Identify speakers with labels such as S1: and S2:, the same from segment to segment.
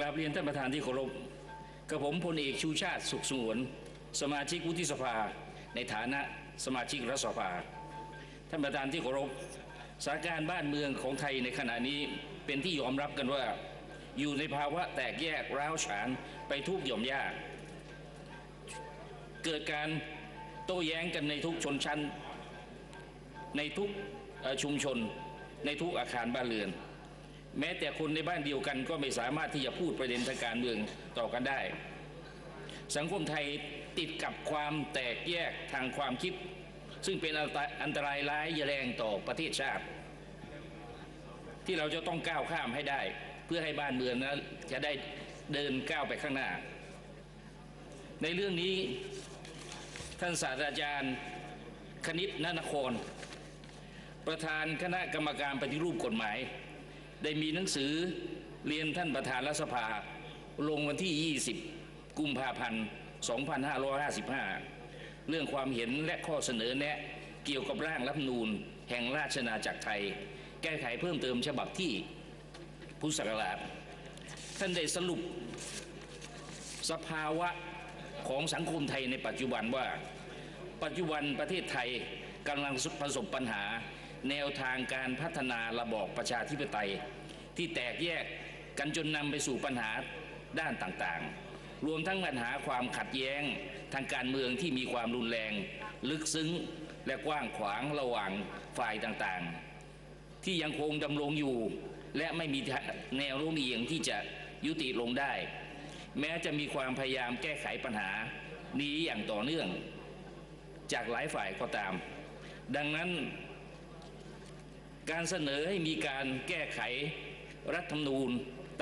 S1: ราบเรียนท่านประธานที่เคารพกระผมพลเอกชูชาติสุขสงวน สมาชิกวุฒิสภา ในฐานะสมาชิกรัฐสภา ท่านประธานที่เคารพสถานการณ์บ้านเมืองของไทยในขณะนี้เป็นที่ยอมรับกันว่า อยู่ในภาวะแตกแยกร้าวฉานไปทุกหย่อมย่าเกิดการโต้แย้งกันในทุกชนชั้น ในทุกชุมชน ในทุกอาคารบ้านเรือน แม้แต่คนในบ้านเดียวกันก็ไม่สามารถที่จะพูดประเด็นทางการเมืองต่อกันได้ สังคมไทยติดกับความแตกแยกทางความคิด ซึ่งเป็นอันตรายร้ายแรงต่อประเทศชาติ ที่เราจะต้องก้าวข้ามให้ได้ เพื่อให้บ้านเมืองนั้นจะได้เดินก้าวไปข้างหน้า ในเรื่องนี้ท่านศาสตราจารย์คณิตนนคร ประธานคณะกรรมการปฏิรูปกฎหมาย ได้มีหนังสือเรียนท่านประธานรัฐสภา ลงวันที่ 20 กุมภาพันธ์ 2555 เรื่องความเห็นและข้อเสนอแนะเกี่ยวกับร่างรัฐธรรมนูญแห่งราชอาณาจักรไทย แก้ไขเพิ่มเติมฉบับที่พุทธศักราชท่านได้สรุปสภาวะของสังคมไทยในปัจจุบันว่า ปัจจุบันประเทศไทยกำลังประสบปัญหา แนวทางการพัฒนาระบอบประชาธิปไตย ที่แตกแยกกันจนนำไปสู่ปัญหาด้านต่างๆ รวมทั้งปัญหาความขัดแย้งทางการเมืองที่มีความรุนแรง ลึกซึ้งและกว้างขวางระหว่างฝ่ายต่างๆ ที่ยังคงดำรงอยู่ และไม่มีแนวโน้มเอียงที่จะยุติลงได้ แม้จะมีความพยายามแก้ไขปัญหานี้อย่างต่อเนื่อง จากหลายฝ่ายก็ตาม ดังนั้น การเสนอให้มีการแก้ไขรัฐธรรมนูญ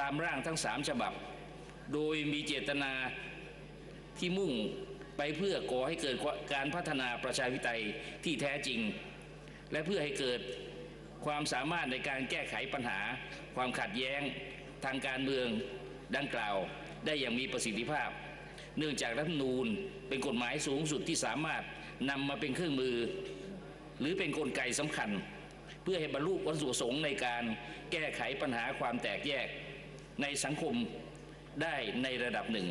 S1: ตามร่างทั้งสามฉบับ โดยมีเจตนาที่มุ่งไปเพื่อก่อให้เกิดการพัฒนาประชาธิปไตยที่แท้จริง และเพื่อให้เกิดความสามารถในการแก้ไขปัญหา ความขัดแย้งทางการเมืองดังกล่าวได้อย่างมีประสิทธิภาพ เนื่องจากรัฐธรรมนูญเป็นกฎหมายสูงสุดที่สามารถนำมาเป็นเครื่องมือ หรือเป็นนกลไกสำคัญ พื่อให้บรรลุวัตถุประสงค์ในการแก้ไขปัญหาความแตกแยกในสังคมได้ในระดับหนึ่ง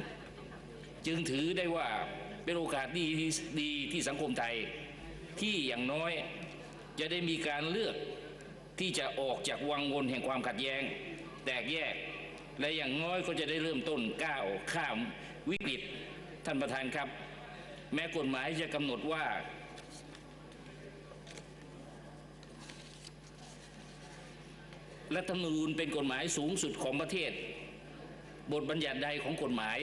S1: จึงถือได้ว่าเป็นโอกาสดีที่ดีที่สังคมไทย ที่อย่างน้อยจะได้มีการเลือกที่จะออกจากวังวนแห่งความขัดแย้ง แตกแยก และอย่างน้อยก็จะได้เริ่มต้นก้าวข้ามวิกฤตท่านประธานครับ แม้กฎหมายจะกำหนดว่า รัฐธรรมนูญเป็นกฎหมายสูงสุดของประเทศ บทบัญญัติใดของกฎหมาย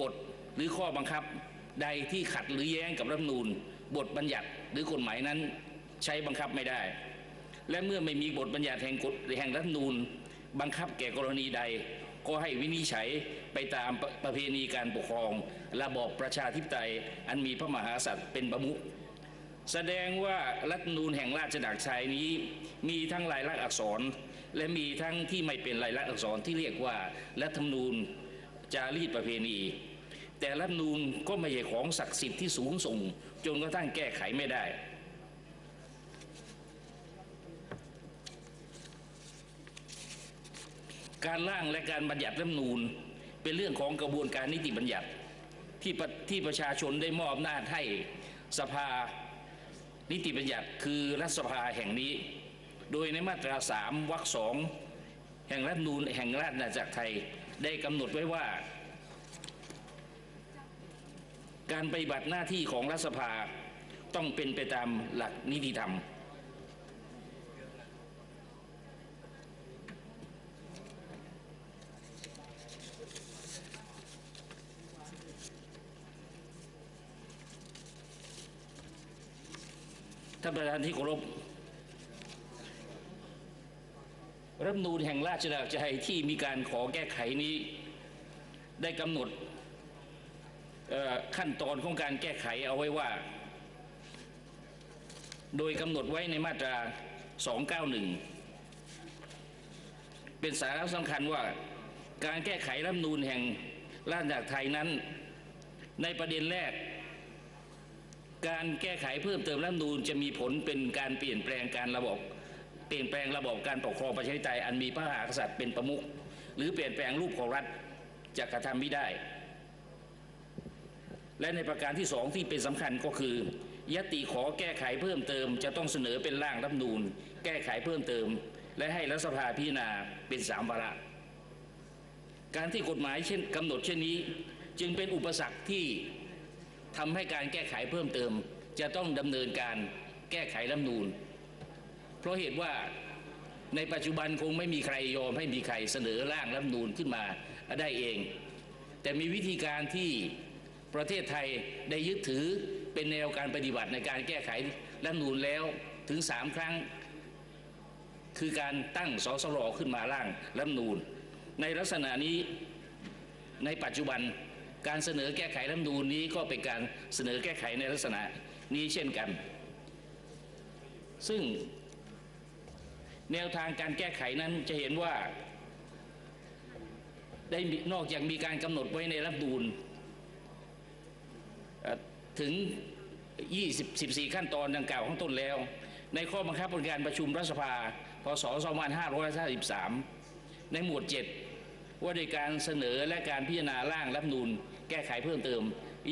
S1: กฎหรือข้อบังคับใดที่ขัดหรือแย้งกับรัฐธรรมนูญ บทบัญญัติหรือกฎหมายนั้นใช้บังคับไม่ได้ และเมื่อไม่มีบทบัญญัติแห่งกฎแห่งรัฐธรรมนูญ บังคับแก่กรณีใด ก็ให้วินิจฉัยไปตามประประเพณีการปกครอง ระบอบประชาธิปไตยอันมีพระมหากษัตริย์เป็นประมุขแสดงว่ารัฐธรรมนูญแห่งราชอาณาจักรไทยนี้มีทั้งลายลักษณ์อักษร และมีทั้งที่ไม่เป็นลายลักษณ์อักษรที่เรียกว่ารัฐธรรมนูญจารีตประเพณี แต่รัฐธรรมนูญก็ไม่ใช่ของศักดิ์สิทธิ์ที่สูงส่ง จนกระทั่งแก้ไขไม่ได้การร่างและการบัญญัติรัฐธรรมนูญเป็นเรื่องของกระบวนการนิติบัญญัติที่ที่ประชาชนได้มอบอำนาจให้สภานิติบัญญัติคือรัฐสภาแห่งนี้ โดยในมาตราสามวรรคสองแห่งรัฐมนูญแห่งราชอาณาจักรไทยได้กำหนดไว้ว่า การปฏิบัติหน้าที่ของรัฐสภาต้องเป็นไปตามหลักนิติธรรม ท่านประธานที่เคารพ รัฐมนูญแห่งราชอาณาจักรไทยที่มีการขอแก้ไขนี้ได้กำหนดขั้นตอนของการแก้ไขเอาไว้ว่า โดยกำหนดไว้ในมาตรา 291 เป็นสาระสำคัญว่าการแก้ไขรัฐมนูญแห่งราชอาณาจักรไทยนั้น ในประเด็นแรก การแก้ไขเพิ่มเติมรัฐมนูญจะมีผลเป็นการเปลี่ยนแปลงการระบบ ปลี่ยนแปลงระบบการปกครองประชาธิปไตยอันมีพระมหากษัตริย์เป็นประมุขหรือเปลี่ยนแปลงรูปของรัฐจะกระทำไม่ได้ และในประการที่สองที่เป็นสำคัญก็คือยติขอแก้ไขเพิ่มเติม จะต้องเสนอเป็นร่างรัฐธรรมนูญแก้ไขเพิ่มเติม และให้รัฐสภาพิจารณาเป็นสามวาระ การที่กฎหมายเช่นกำหนดเช่นนี้ จึงเป็นอุปสรรคที่ทำให้การแก้ไขเพิ่มเติม จะต้องดำเนินการแก้ไขรัฐธรรมนูญ เพราะเหตุว่าในปัจจุบันคงไม่มีใครยอมให้มีใครเสนอร่างรัฐมนูญขึ้นมาได้เอง แต่มีวิธีการที่ประเทศไทยได้ยึดถือเป็นแนวการปฏิบัติในการแก้ไขรัฐมนูญแล้วถึงสามครั้ง คือการตั้งสสรขึ้นมาร่างรัฐมนูญในลักษณะนี้ในปัจจุบันการเสนอแก้ไขรัฐมนูญนี้ก็เป็นการเสนอแก้ไขในลักษณะนี้เช่นกัน ซึ่ง แนวทางการแก้ไขนั้นจะเห็นว่า ได้นอกจากมีการกำหนดไว้ในรัฐธรรมนูญเอ่อถึง 24 ขั้นตอนดังกล่าวข้างต้นแล้ว ในข้อบังคับการประชุมรัฐสภา พศ 2553 ในหมวด 7 ว่าในการเสนอและการพิจารณาร่างรัฐนูญแก้ไขเพิ่มเติม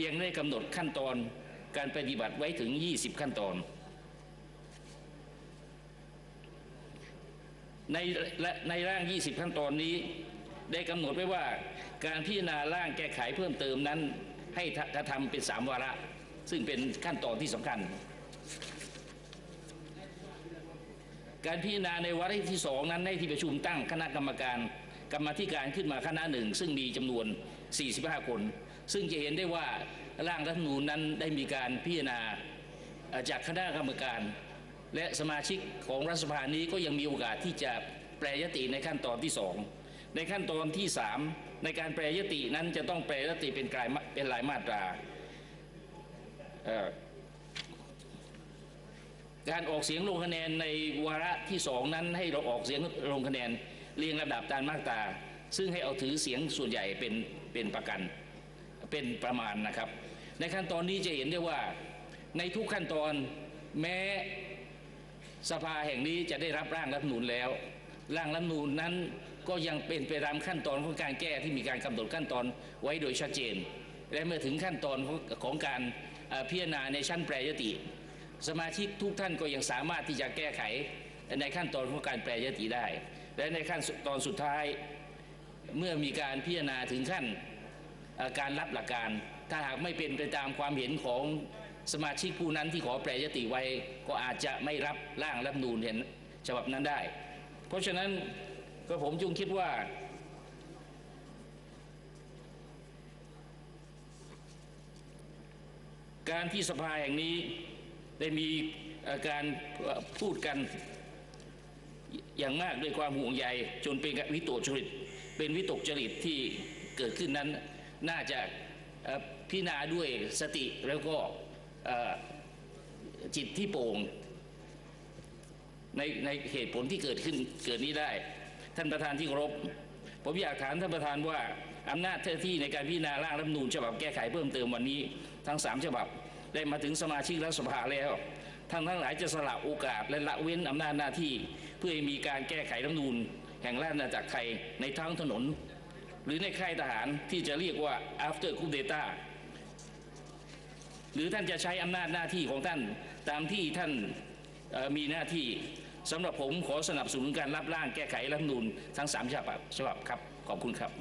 S1: ยังได้กำหนดขั้นตอนการปฏิบัติไว้ถึง 20 ขั้นตอน ในและในร่าง 20 ขั้นตอนนี้ ได้กำหนดไว้ว่าการพิจารณาร่างแก้ไขเพิ่มเติมนั้น ให้กระทำเป็นสามวาระ ซึ่งเป็นขั้นตอนที่สำคัญ การพิจารณาในวาระที่สองนั้นในที่ประชุมตั้งคณะกรรมการกรรมธิการขึ้นมาคณะหนึ่ง ซึ่งมีจำนวน 45 คน ซึ่งจะเห็นได้ว่าร่างรัฐธรรมนูญนั้นได้มีการพิจารณาจากคณะกรรมการ และสมาชิกของรัฐสภานี้ก็ยังมีโอกาสที่จะแปรยติในขั้นตอนที่สองในขั้นตอนที่สามในการแปรยตินั้นจะต้องแปรยติเป็นกลายเป็นรายมาตราการออกเสียงลงคะแนนในวาระที่สองนั้นให้เราออกเสียงลงคะแนนเรียงลำดับตามมาตราซึ่งให้เอาถือเสียงส่วนใหญ่เป็นเป็นประกันเป็นประมาณนะครับ ในขั้นตอนนี้จะเห็นได้ว่าในทุกขั้นตอนแม้ สภาแห่งนี้จะได้รับร่างรัฐมนูญแล้ว ร่างรัฐมนูญนั้นก็ยังเป็นไปตามขั้นตอนของการแก้ที่มีการกำหนดขั้นตอนไว้โดยชัดเจน และเมื่อถึงขั้นตอนของการพิจารณาในชั้นแปรยติ สมาชิกทุกท่านก็ยังสามารถที่จะแก้ไขในขั้นตอนของการแปรยติได้ และในขั้นตอนสุดท้ายเมื่อมีการพิจารณาถึงขั้นการรับหลักการ ถ้าหากไม่เป็นไปตามความเห็นของ สมาชิกผู้นั้นที่ขอแปรยติไว้ก็อาจจะไม่รับร่างรัฐมนูญเห็นฉบับนั้นได้ เพราะฉะนั้นก็ผมจึงคิดว่า การที่สภาแห่งนี้ได้มีการพูดกันอย่างมากด้วยความห่วงใยจนเป็นวิตกจริต เป็นวิตกจริตที่เกิดขึ้นนั้นน่าจะพิจารณาด้วยสติแล้วก็ จิตที่โปร่งในในเหตุผลที่เกิดขึ้นเกิดนี้ได้ ท่านประธานที่เคารพผมอยากถามท่านประธานว่าอำนาจหน้าที่ในการพิจารณาร่างรัฐธรรมนูญฉบับแก้ไขเพิ่มเติมวันนี้ ทั้งสามฉบับได้มาถึงสมาชิกรัฐสภาแล้ว ท่านทั้งหลายจะสละโอกาสและละเว้นอำนาจหน้าที่ เพื่อให้มีการแก้ไขรัฐธรรมนูญแห่งราชอาณาจักรไทยในท้องถนน หรือในค่ายทหารที่จะเรียกว่า after coup d'etat หรือท่านจะใช้อำนาจหน้าที่ของท่านตามที่ท่านมีหน้าที่สำหรับผมขอสนับสนุนการรับร่างแก้ไขรัฐธรรมนูญทั้งสามฉบับฉบับครับ ขอบคุณครับ